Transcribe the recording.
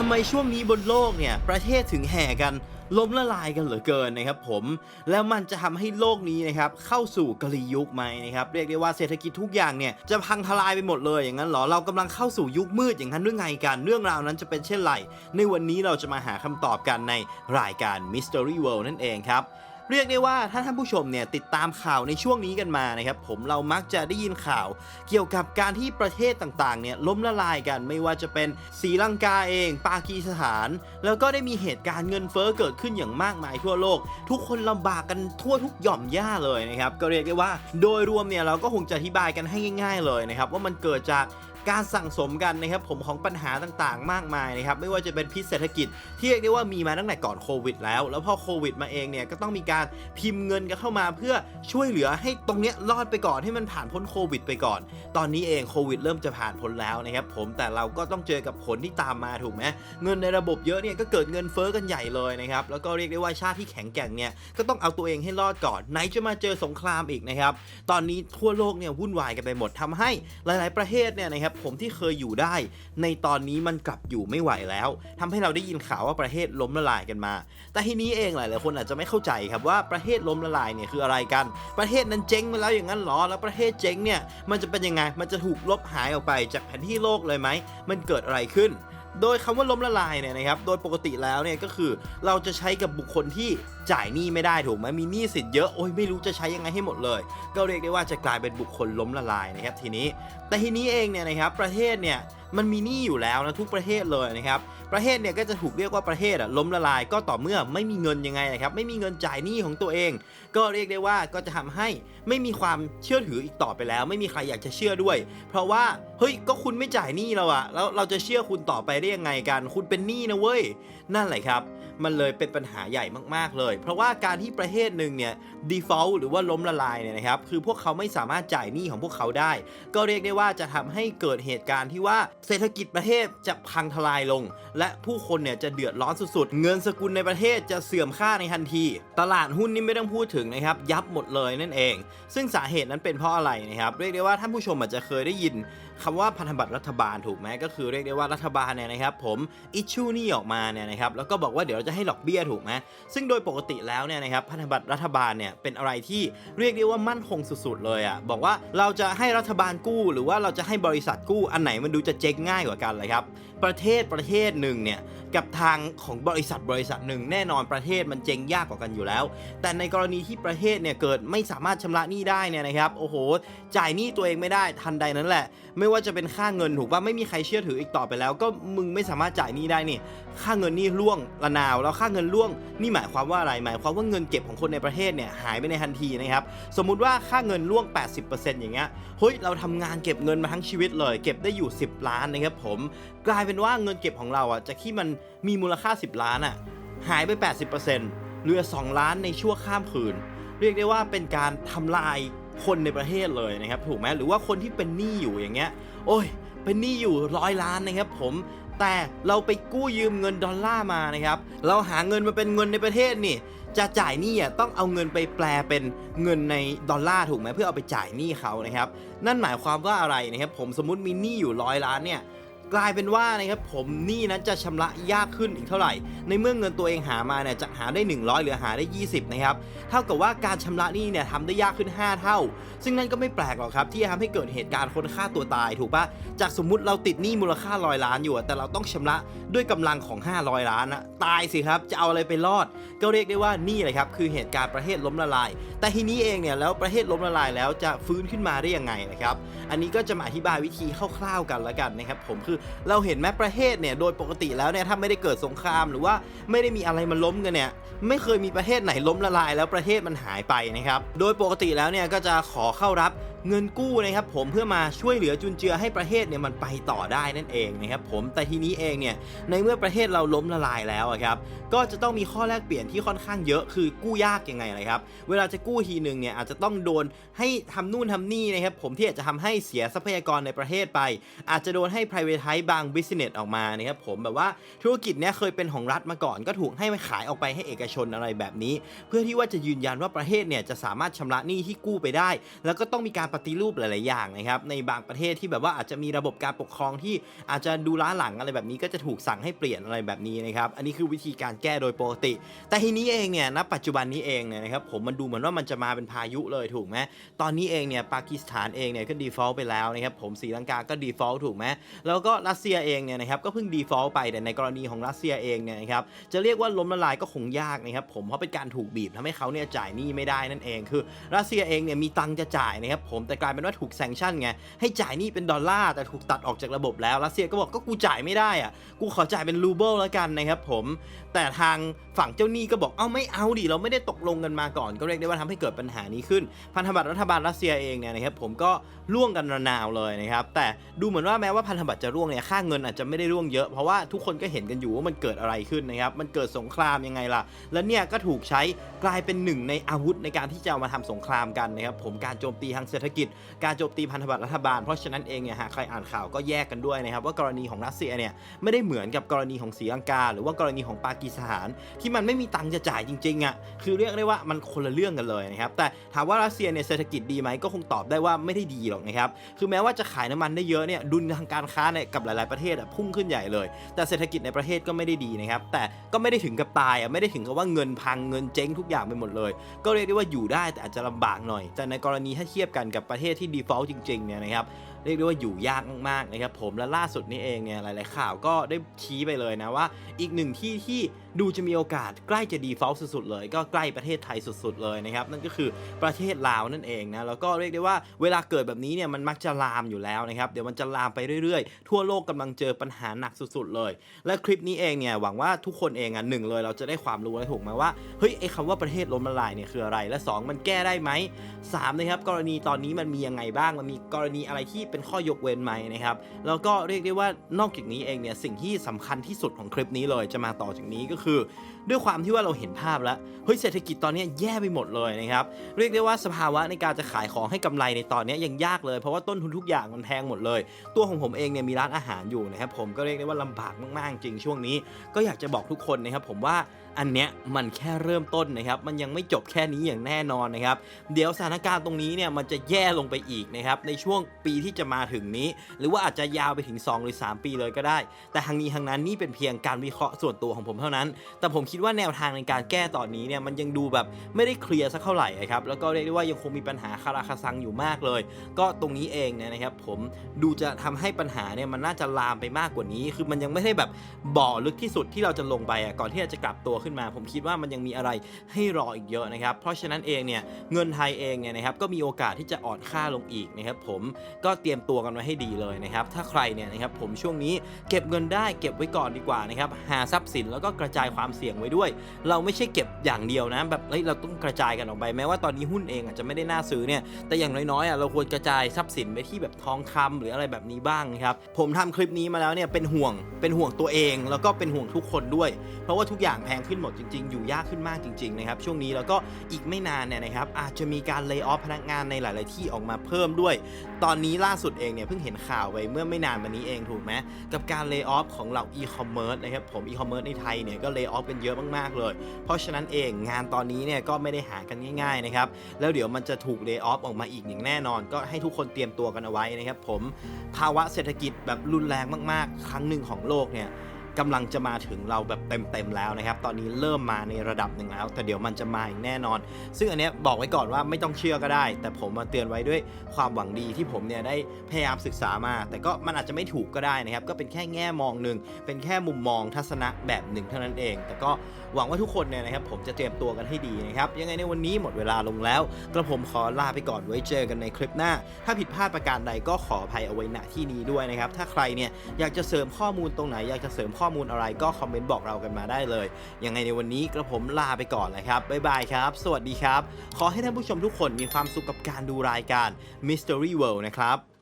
ทำไมช่วงนี้บนโลกเนี่ยประเทศถึงแห่กันล้มละลายกันเหลือเกินนะครับผม แล้วมันจะทำให้โลกนี้นะครับเข้าสู่กลียุคไหมนะครับเรียกได้ว่าเศรษฐกิจทุกอย่างเนี่ยจะพังทลายไปหมดเลยอย่างนั้นเหรอเรากำลังเข้าสู่ยุคมืดอย่างนั้นหรือไงกันเรื่องราวนั้นจะเป็นเช่นไรในวันนี้เราจะมาหาคำตอบกันในรายการ Mystery World นั่นเองครับ เรียกได้ว่าถ้าท่านผู้ชมเนี่ยติดตามข่าวในช่วงนี้กันมานะครับผมเรามักจะได้ยินข่าว เกี่ยวกับการที่ประเทศต่างๆเนี่ยล้มละลายกันไม่ว่าจะเป็นศรีลังกาเอง ปากีสถาน แล้วก็ได้มีเหตุการณ์เงินเฟ้อเกิดขึ้นอย่างมากมายทั่วโลก ทุกคนลำบากกันทั่วทุกหย่อมย่าเลยนะครับก็เรียกได้ว่า โดยรวมเนี่ยเราก็คงจะอธิบายกันให้ง่าย ๆ เลยนะครับว่ามันเกิดจาก การสั่งสมกันนะครับผมของปัญหาต่างๆ มากมายนะครับไม่ว่าจะเป็นพิษเศรษฐกิจที่เรียกได้ว่ามีมาตั้งแต่ก่อนโควิดแล้ว แล้วพอโควิดมาเองเนี่ยก็ต้องมีการพิมพ์เงินกันเข้ามาเพื่อช่วยเหลือให้ตรงเนี้ยรอดไปก่อนให้มันผ่านพ้นโควิดไปก่อน ตอนนี้เองโควิดเริ่มจะผ่านพ้นแล้วนะครับผมแต่เราก็ต้องเจอกับผลที่ตามมาถูกไหมเงินในระบบเยอะเนี่ยก็เกิดเงินเฟ้อกันใหญ่เลยนะครับแล้วก็เรียกได้ว่าชาติที่แข็งแกร่งเนี่ยก็ต้องเอาตัวเองให้รอดก่อนไหนจะมาเจอสงครามอีกนะครับตอนนี้ทั่วโลกเนี่ยวุ่นวายกันไปหมดทำให้หลาย ๆประเทศเนี่ยนะครับผมที่เคยอยู่ได้ ในตอนนี้มันกลับอยู่ไม่ไหวแล้วทำให้เราได้ยินข่าวว่าประเทศล้มละลายกันมา แต่ทีนี้เองหลายๆคนอาจจะไม่เข้าใจครับว่าประเทศล้มละลายเนี่ยคืออะไรกัน ประเทศนั้นเจ๊งมาแล้วอย่างนั้นหรอ แล้วประเทศเจ๊งเนี่ยมันจะเป็นยังไง มันจะถูกลบหายออกไปจากแผนที่โลกเลยไหม มันเกิดอะไรขึ้น โดยคำว่าล้มละลายเนี่ยนะครับ โดยปกติแล้วเนี่ยก็คือเราจะใช้กับบุคคลที่จ่ายหนี้ไม่ได้ถูกไหมมีหนี้สินเยอะโอ้ยไม่รู้จะใช้ยังไงให้หมดเลย ก็เรียกได้ว่าจะกลายเป็นบุคคลล้มละลายนะครับทีนี้ แต่ทีนี้เองเนี่ยนะครับประเทศเนี่ย มันมีหนี้อยู่แล้วนะทุกประเทศเลยนะครับประเทศเนี่ยก็จะถูกเรียกว่าประเทศล้มละลายก็ต่อเมื่อไม่มีเงินยังไงนะครับไม่มีเงินจ่ายหนี้ของตัวเอง ก็เรียกได้ว่าก็จะทำให้ไม่มีความเชื่อถืออีกต่อไปแล้ว ไม่มีใครอยากจะเชื่อด้วย เพราะว่าเฮ้ยก็คุณไม่จ่ายหนี้เราอะแล้วเราจะเชื่อคุณต่อไปได้ยังไงกัน คุณเป็นหนี้นะเว้ยนั่นแหละครับ มันเลยเป็นปัญหาใหญ่มากๆเลย เพราะว่าการที่ประเทศหนึ่งเนี่ย default หรือว่าล้มละลายเนี่ยนะครับ คือพวกเขาไม่สามารถจ่ายหนี้ของพวกเขาได้ ก็เรียกได้ว่าจะทำให้เกิดเหตุการณ์ที่ว่าเศรษฐกิจประเทศจะพังทลายลง และผู้คนเนี่ยจะเดือดร้อนสุดๆ เงินสกุลในประเทศจะเสื่อมค่าในทันที ตลาดหุ้นนี่ไม่ต้องพูดถึงนะครับ ยับหมดเลยนั่นเอง ซึ่งสาเหตุนั้นเป็นเพราะอะไรนะครับ เรียกได้ว่าท่านผู้ชมอาจจะเคยได้ยินคำว่าพันธบัตรรัฐบาลถูกไหมก็คือเรียกได้ว่ารัฐบาลเนี่ยนะครับ ผมอิชชูนี่ออกมาเนี่ยนะครับแล้วก็บอกว่าเดี๋ยวจะให้ดอกเบี้ยถูกไหมซึ่งโดยปกติแล้วเนี่ยนะครับพันธบัตรรัฐบาลเนี่ยเป็นอะไรที่เรียกได้ว่ามั่นคงสุดๆเลยอะ่ะบอกว่าเราจะให้รัฐบาลกู้ หรือว่าเราจะให้บริษัทกู้อันไหนมันดูจะเจ๊งง่ายกว่ากันเลยครับ ประเทศประเทศหนึ่งเนี่ยกับทางของบริษัทบริษัทหนึ่งแน่นอนประเทศมันเจ๊งยากกว่ากันอยู่แล้ว แต่ในกรณีที่ประเทศเนี่ยเกิดไม่สามารถชำระหนี้ได้เนี่ยนะครับโอ้โห จ่ายหนี้ตัวเองไม่ได้ทันใดนั้นแหละ ไม่ว่าจะเป็นค่าเงินถูกป่ะไม่มีใครเชื่อถืออีกต่อไปแล้ว ก็มึงไม่สามารถจ่ายหนี้ได้นี่ค่าเงินนี่ร่วงระนาวแล้วค่าเงินร่วงนี่หมายความว่าอะไรหมายความว่าเงินเก็บของคนในประเทศเนี่ยหายไปในทันทีนะครับสมมุติว่าค่าเงินร่วง 80%อย่างเงี้ยเฮ้ยเราทำงานเก็บเงินมาทั้งชีวิตเลย เก็บได้อยู่ 10 ล้านนะครับผมกลายเป็นว่าเงินเก็บของเราอะจากที่มันมีมูลค่า 10 ล้านอะหายไป 80%เหลือ 2 ล้านในชั่วข้ามคืน เรียกได้ว่าเป็นการทำลายคนในประเทศเลยนะครับถูกไหมหรือว่าคนที่เป็นหนี้อยู่อย่างเงี้ย โอ้ย เป็นหนี้อยู่ร้อยล้านนะครับผมแต่เราไปกู้ยืมเงินดอลลาร์มานะครับเราหาเงินมาเป็นเงินในประเทศนี่จะจ่ายหนี้อะต้องเอาเงินไปแปลเป็นเงินในดอลลาร์ถูกไหมเพื่อเอาไปจ่ายหนี้เขานะครับ นั่นหมายความว่าอะไรนะครับผมสมมติมีหนี้อยู่ร้อยล้านเนี่ย กลายเป็นว่านะครับผมหนี้นั้นจะชำระยากขึ้นอีกเท่าไหร่ ในเมื่อเงินตัวเองหามาเนี่ยจะหาได้ 100 หรือหาได้ 20 นะครับเท่ากับว่าการชำระหนี้เนี่ยทำได้ยากขึ้น 5 เท่า ซึ่งนั่นก็ไม่แปลกหรอกครับ ที่จะทำให้เกิดเหตุการณ์คนฆ่าตัวตายถูกปะจากสมมุติเราติดหนี้มูลค่าร้อยล้านอยู่ แต่เราต้องชำระด้วยกำลังของ 500 ล้านนะตายสิครับจะเอาอะไรไปรอด ก็เรียกได้ว่านี่แหละครับคือเหตุการณ์ประเทศล้มละลาย แต่ทีนี้เองเนี่ยแล้วประเทศล้มละลายแล้วจะฟื้นขึ้นมาได้ยังไงนะครับอันนี้ก็จะมาอธิบายวิธีคร่าวๆกันละกันนะครับผมคือเราเห็นแม้ประเทศเนี่ยโดยปกติแล้วเนี่ยถ้าไม่ได้เกิดสงครามหรือว่าไม่ได้มีอะไรมันล้มกันเนี่ยไม่เคยมีประเทศไหนล้มละลาย แล้วประเทศมันหายไปนะครับโดยปกติแล้วเนี่ยก็จะขอเข้ารับเงินกู้นะครับผมเพื่อมาช่วยเหลือจุนเจือให้ประเทศเนี่ยมันไปต่อได้นั่นเองนะครับผมแต่ทีนี้เองเนี่ยในเมื่อประเทศเราล้มละลายแล้วครับก็จะต้องมีข้อแลกเปลี่ยนที่ค่อนข้างเยอะคือกู้ยากยังไงเลยครับเวลาจะกู้ทีหนึ่งเนี่ยอาจจะต้องโดนให้ทำนู่นทำนี่นะครับผมที่อาจจะทำให้เสียทรัพยากรในประเทศไป อาจจะโดนให้ privatize บาง business ออกมานะครับผมแบบว่าธุรกิจเนี้ยเคยเป็นของรัฐมาก่อน ก็ถูกให้มาขายออกไปให้เอกชนอะไรแบบนี้ เพื่อที่ว่าจะยืนยันว่าประเทศเนี่ยจะสามารถชำระหนี้ที่กู้ไปได้ แล้วก็ต้องมีการปฏิรูปหลาย ๆ อย่างนะครับในบางประเทศที่แบบว่าอาจจะมีระบบการปกครองที่อาจจะดูล้าหลังอะไรแบบนี้ก็จะถูกสั่งให้เปลี่ยนอะไรแบบนี้นะครับอันนี้คือวิธีการแก้โดยปกติ แต่ทีนี้เองเนี่ยณปัจจุบันนี้เองเนี่ยนะครับผมมันดูเหมือนว่ามันจะมาเป็นพายุเลยถูกไหมตอนนี้เองเนี่ยปากีสถานเองเนี่ยก็ default ไปแล้วนะครับผมศรีลังกาก็ default ถูกไหมแล้วก็รัสเซียเองเนี่ยนะครับก็เพิ่ง default ไปแต่ในกรณีของรัสเซียเองเนี่ยนะครับจะเรียกว่าล้มละลายก็คงยากนะครับผมเพราะเป็นการถูกบีบทำให้เขาเนี่ยจ่ายหนี้ไม่ได้นั่นเองคือ รัสเซียเองเนี่ยมีตังจะจ่ายนะครับผมแต่กลายเป็นว่าถูกแซงชั่นไงให้จ่ายนี้เป็นดอลลาร์แต่ถูกตัดออกจากระบบแล้วรัสเซียก็บอกก็กูจ่ายไม่ได้อะกูขอจ่ายเป็นรูเบิลแล้วกันนะครับผม แต่ทางฝั่งเจ้าหนี้ก็บอกเอ้าไม่เอาดิเราไม่ได้ตกลงกันมาก่อน ก็เรียกได้ว่าทำให้เกิดปัญหานี้ขึ้น พันธบัตรรัฐบาลรัสเซียเองเนี่ยนะครับผมก็ร่วงกันระนาวเลยนะครับแต่ดูเหมือนว่าแม้ว่าพันธบัตรจะร่วงเนี่ยค่าเงินอาจจะไม่ได้ร่วงเยอะเพราะว่าทุกคนก็เห็นกันอยู่ว่ามันเกิดอะไรขึ้นนะครับมันเกิดสงครามยังไงล่ะ แล้วเนี่ยก็ถูกใช้กลายเป็นหนึ่งในอาวุธในการที่จะเอามาทำสงครามกันนะครับผมการโจมตีทางเศรษฐกิจ การโจมตีพันธบัตรรัฐบาล เพราะฉะนั้นเองเนี่ยหากใครอ่านข่าวก็แยกกันด้วยนะครับว่ากรณีของรัสเซียเนี่ยไม่ได้เหมือนกับกรณีของศรีลังกา หรือว่ากรณีของปากีสถาน ที่มันไม่มีตังค์จะจ่ายจริงๆอะคือเรียกได้ว่ามันคนละเรื่องกันเลยนะครับแต่ถามว่ารัสเซียเนี่ยเศรษฐกิจดีไหมก็คงตอบได้ว่าไม่ได้ดีหรอกนะครับคือแม้ว่าจะขายน้ำมันได้เยอะเนี่ยดุลทางการค้าเนี่ยกับหลาย ๆประเทศอะพุ่งขึ้นใหญ่เลย แต่เศรษฐกิจในประเทศก็ไม่ได้ดีนะครับแต่ก็ไม่ได้ถึงกับตายอะไม่ได้ถึงกับว่าเงินพังเงินเจ๊งทุกอย่างไปหมดเลย ก็เรียกได้ว่าอยู่ได้แต่อาจจะลำบากหน่อย แต่ในกรณีถ้าเทียบกันกับประเทศที่ default จริงๆเนี่ยนะครับเรียกได้ว่าอยู่ยากมากๆนะครับผมและล่าสุดนี้เองเนี่ยหลาย ๆ ข่าวก็ได้ชี้ไปเลยนะว่า อีกหนึ่งที่ที่ดูจะมีโอกาสใกล้จะ default สุด ๆ เลย ก็ใกล้ประเทศไทยสุด ๆ เลยนะครับ นั่นก็คือประเทศลาวนั่นเองนะแล้วก็เรียกได้ว่าเวลาเกิดแบบนี้เนี่ยมันมักจะลามอยู่แล้วนะครับ เดี๋ยวมันจะลามไปเรื่อย ๆ ทั่วโลกกำลังเจอปัญหาหนักสุด ๆ เลย และคลิปนี้เองเนี่ยหวังว่าทุกคนเองอะหนึ่งเลยเราจะได้ความรู้และถูกไหมว่าเฮ้ยไอ้คำว่าประเทศล้มละลายเนี่ยคืออะไร และสองมันแก้ได้ไหมสามนะครับกรณีตอนนี้มันมียังไงบ้างมันมีกรณีอะไรที่เป็นข้อยกเว้นไหมนะครับแล้วก็เรียกได้ว่านอกจากนี้เองเนี่ยสิ่งที่สำคัญที่สุดของคลิปนี้เลยจะมาต่อจากนี้ก็คือ ด้วยความที่ว่าเราเห็นภาพแล้วเฮ้ยเศรษฐกิจตอนนี้แย่ไปหมดเลยนะครับเรียกได้ว่าสภาวะในการจะขายของให้กำไรในตอนนี้ยังยากเลย เพราะว่าต้นทุนทุกอย่างมันแพงหมดเลย ตัวของผมเองเนี่ยมีร้านอาหารอยู่นะครับผมก็เรียกได้ว่าลำบากมากๆจริงช่วงนี้ ก็อยากจะบอกทุกคนนะครับผมว่าอันเนี้ยมันแค่เริ่มต้นนะครับ มันยังไม่จบแค่นี้อย่างแน่นอนนะครับ เดี๋ยวสถานการณ์ตรงนี้เนี่ยมันจะแย่ลงไปอีกนะครับ ในช่วงปีที่จะมาถึงนี้ หรือว่าอาจจะยาวไปถึง 2 หรือ 3 ปีเลยก็ได้ แต่ทางนี้ทางนั้นนี่เป็นเพียงการวิเคราะห์ส่วนตัวของผมเท่านั้น แต่ผมคิดว่าแนวทางในการแก้ตอนนี้เนี่ยมันยังดูแบบไม่ได้เคลียร์สักเท่าไหร่ครับแล้วก็เรียกได้ว่ายังคงมีปัญหาคาราคาซังอยู่มากเลย ก็ตรงนี้เองเนี่ยนะครับผมดูจะทำให้ปัญหาเนี่ยมันน่าจะลามไปมากกว่านี้ คือมันยังไม่ได้แบบบ่อลึกที่สุดที่เราจะลงไปอะก่อนที่เราจะกลับตัวขึ้นมา ผมคิดว่ามันยังมีอะไรให้รออีกเยอะนะครับ เพราะฉะนั้นเองเนี่ยเงินไทยเองเนี่ยนะครับก็มีโอกาสที่จะอ่อนค่าลงอีกนะครับผมก็เตรียมตัวกันไว้ให้ดีเลยนะครับถ้าใครเนี่ยนะครับผมช่วงนี้เก็บเงินได้เก็บไว้ก่อนดีกว่านะครับหาทรัพย์สินแล้วก็กระจายความเสี่ยงไว้ด้วย เราไม่ใช่เก็บอย่างเดียวนะ แบบเฮ้ยเราต้องกระจายกันออกไปแม้ว่าตอนนี้หุ้นเองอาจจะไม่ได้น่าซื้อเนี่ยแต่อย่างน้อยๆอะเราควรกระจายทรัพย์สินไปที่แบบทองคำหรืออะไรแบบนี้บ้างครับผมทำคลิปนี้มาแล้วเนี่ยเป็นห่วงเป็นห่วงตัวเอง แล้วก็เป็นห่วงทุกคนด้วย เพราะว่าทุกอย่างแพงขึ้นหมดจริง ๆ อยู่ยากขึ้นมากจริงๆนะครับช่วงนี้แล้วก็อีกไม่นานเนี่ยนะครับอาจจะมีการเลิกออฟพนักงานในหลาย ๆ ที่ออกมาเพิ่มด้วย ตอนนี้ล่าสุดเองเนี่ยเพิ่งเห็นข่าวไปเมื่อไม่นานมานี้เองถูกไหมกับการเลิกออฟของเหล่าอีคอมเมิร์ซนะครับผมอีคอมเมิร์ซในไทยเนี่ยก็เลิกออฟกันเยอะมากๆเลย เพราะฉะนั้นเองงานตอนนี้เนี่ยก็ไม่ได้หากันง่ายๆนะครับ แล้วเดี๋ยวมันจะถูกเลิกออฟออกมาอีกอย่างแน่นอน ก็ให้ทุกคนเตรียมตัวกันเอาไว้นะครับผมภาวะเศรษฐกิจแบบรุนแรงมากๆ ครั้งหนึ่งของโลกเนี่ย กำลังจะมาถึงเราแบบเต็มๆแล้วนะครับ ตอนนี้เริ่มมาในระดับหนึ่งแล้ว แต่เดี๋ยวมันจะมาอีกแน่นอน ซึ่งอันเนี้ยบอกไว้ก่อนว่าไม่ต้องเชื่อก็ได้ แต่ผมมาเตือนไว้ด้วยความหวังดีที่ผมเนี่ยได้พยายามศึกษามา แต่ก็มันอาจจะไม่ถูกก็ได้นะครับ ก็เป็นแค่แง่มองหนึ่งเป็นแค่มุมมองทัศนะแบบหนึ่งเท่านั้นเอง แต่ก็หวังว่าทุกคนเนี่ยนะครับผมจะเตรียมตัวกันให้ดีนะครับ ยังไงในวันนี้หมดเวลาลงแล้ว กระผมขอลาไปก่อนไว้เจอกันในคลิปหน้า ถ้าผิดพลาดประการใดก็ขออภัยเอาไว้ณที่นี้ด้วยนะครับ ถ้าใครเนี่ยอยากจะเสริมข้อมูลตรงไหนอยากจะเสริมข้ออมูลอะไรก็คอมเมนต์บอกเรากันมาได้เลย ยังไงในวันนี้กระผมลาไปก่อนเลยครับ บ๊ายบายครับ สวัสดีครับ ขอให้ท่านผู้ชมทุกคนมีความสุขกับการดูรายการ Mystery World นะครับ